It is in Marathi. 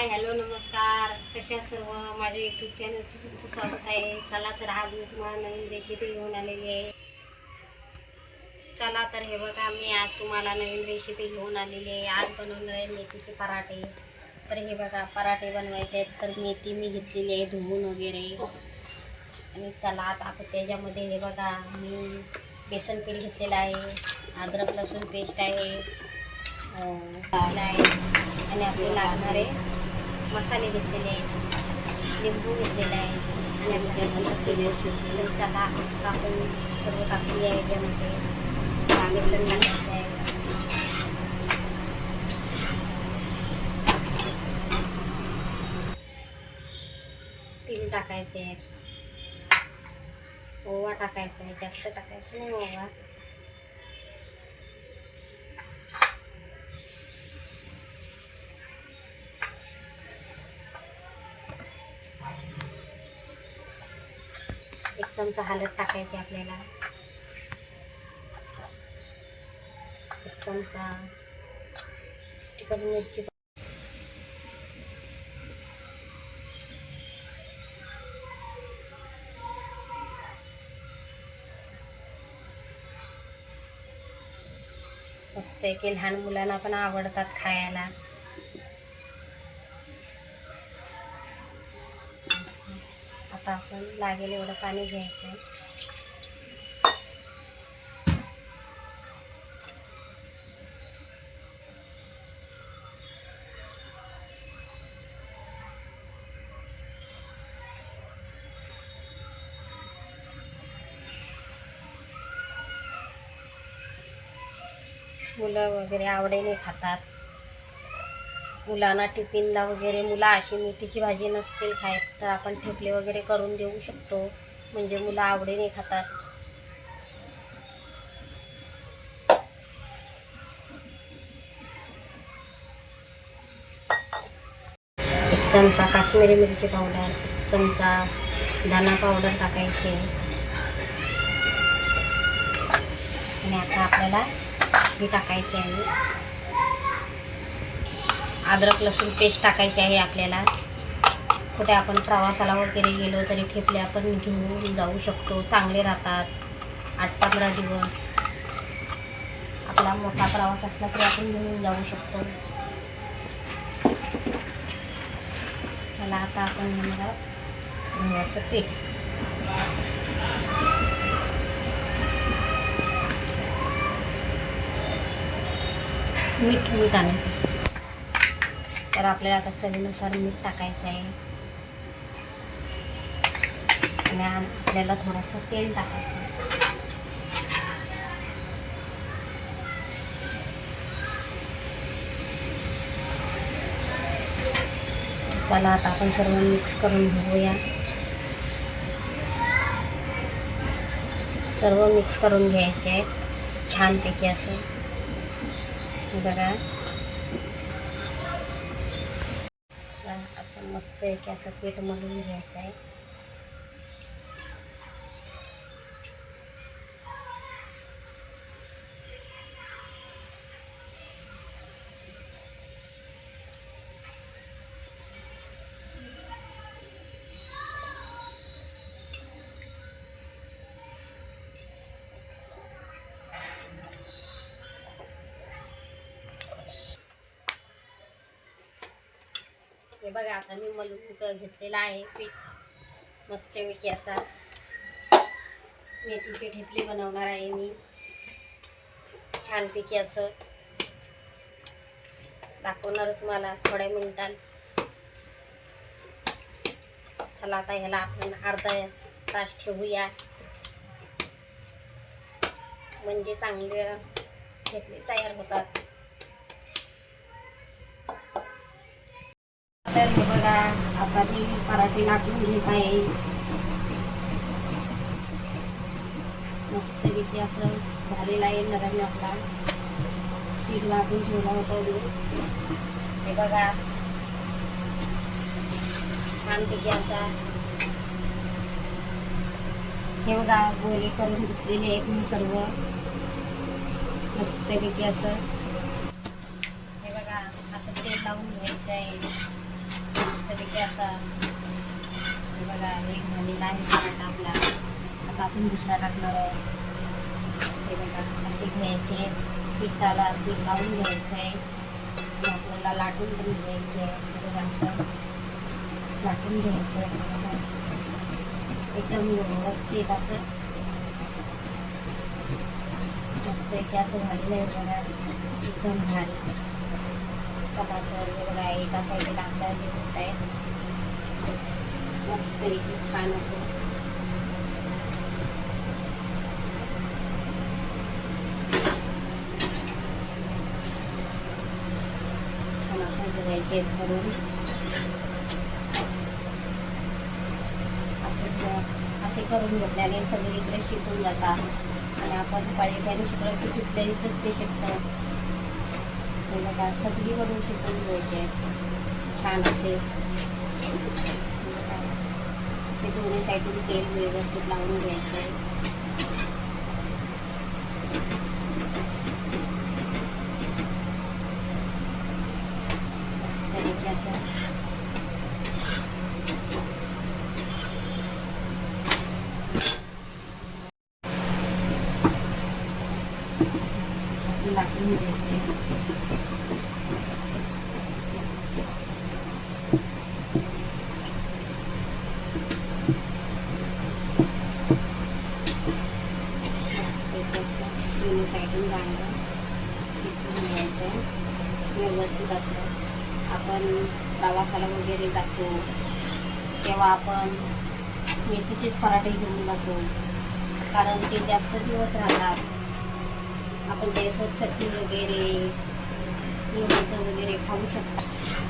हाय हॅलो नमस्कार. कशा सर्व? माझ्या यूट्यूब चॅनल तुमचं स्वागत आहे. चला तर आज मी तुम्हाला नवीन रेसिपी घेऊन आलेली आहे. चला तर हे बघा मी आज तुम्हाला नवीन रेसिपी घेऊन आलेली आहे. आज बनवणार आहे मेथीचे पराठे. तर हे बघा पराठे बनवायचे आहेत. तर मेथी मी घेतलेली आहे धुवून वगैरे. आणि चला आता आपण त्याच्यामध्ये हे बघा मी बेसन पीठ घेतलेलं आहे. अद्रक लसूण पेस्ट आहे. आहे. आणि आपले लागणारे मसाले घेतलेले आहेत लिंबू घेतलेला आहे आणि आपल्या केले चला आपण सर्व टाकून या याच्यामध्ये बेसन टाकायचं आहे तीळ टाकायचे आहेत ओवा टाकायचा आहे जास्त टाकायचं नाही ओवा चमचा हळद टाकायची आपल्याला. एक चमचा तिखट मिरची. मस्त आहे की लहान मुलांना पण आवडतात खायला. आपण लागेल एवढं पाणी घ्यायचं आहे. मुलं वगैरे आवडीने खातात. मुलांना टिफिनला वगैरे मुलं अशी मेथीची भाजी नसतील खायत तर आपण ठेपले वगैरे करून देऊ शकतो. म्हणजे मुलं आवडीने खातात. एक चमचा काश्मीरी मिरची पावडर एक चमचा धना पावडर टाकायची. आणि आता आपल्याला हे टाकायची आहे. अद्रक लसूण पेस्ट टाकायची आहे आपल्याला. कुठे आपण प्रवासाला वगैरे गेलो तरी ठेपले आपण घेऊन जाऊ शकतो. चांगले राहतात. आठ पंधरा दिवस. आपला मोठा प्रवास असला तरी आपण घेऊन जाऊ शकतो. चला आता आपण घेणार गव्हाचं पीठ. मीठ मीठ आणायचं. तर आपल्याला आता चवीनुसार मीठ टाकायचं आहे. आणि आपल्याला थोडंसं तेल टाकायचं आहे. चला आता आपण सर्व मिक्स करून घेऊया सर्व मिक्स करून घ्यायचे आहेत. छानपैकी असं. बघा असं मस्त एक असं पीठ मळून घ्यायचं आहे. हे बघा आता मी मलून घेतलेला आहे पीठ. मस्तपैकी असा मेथीचे ठेपले बनवणार आहे मी. छानपैकी असं दाखवणार तुम्हाला थोड्या मिनिटात. चला आता ह्याला आपण अर्धा तास ठेवूया. म्हणजे चांगले ठेपले तयार होतात. तर हे बघा. आता मी पराठे लाटून घेत आहे मस्तपैकी असं झालेलं आहे नरम आपला पीठ लाटून ठेवला होता मी. हे बघा. छानपैकी असा. हे बघा गोले करून घेतलेले आहेत मी सर्व. मस्तपैकी असं हे बघा असं तेल लावून घ्यायचं आहे असा हे बघा एक झालेला आहे पराठा आपला आता आपण दुसरा टाकणार आहे. हे बघा असे घ्यायचे पिठाला पीठ लावून घ्यायचं आहे आपल्याला लाटून पण घ्यायचे बघा असं लाटून घ्यायचं आहे एकदम व्यवस्थित असं. मस्त असं झालेलं आहे बघा. एकदम भारी. चला वगैरे बघा एका साईडला आपल्याला होत आहे. मस्त इथे छान असं छान असं करायचे करून असे असे करून घेतल्याने सगळीकडे शिकून जातात. आणि आपण पाळीपाणी शिकलो की तिथल्या ते शिकतं हे बघा सगळीकडून शिकून घ्यायचे छान असे. असे दोन्ही साईडून तेल व्यवस्थित लावून घ्यायचं मस्तपैकी असं. लाटून घ्यायचे दोन्ही साईडून बांधून शिकून घ्यायचं. व्यवस्थित असं. आपण प्रवासाला वगैरे जातो. तेव्हा आपण मेथीचेच पराठे घेऊन जातो. कारण ते जास्त दिवस राहतात. आपण त्यासोबत चटणी वगैरे लोणचं वगैरे खाऊ शकतो.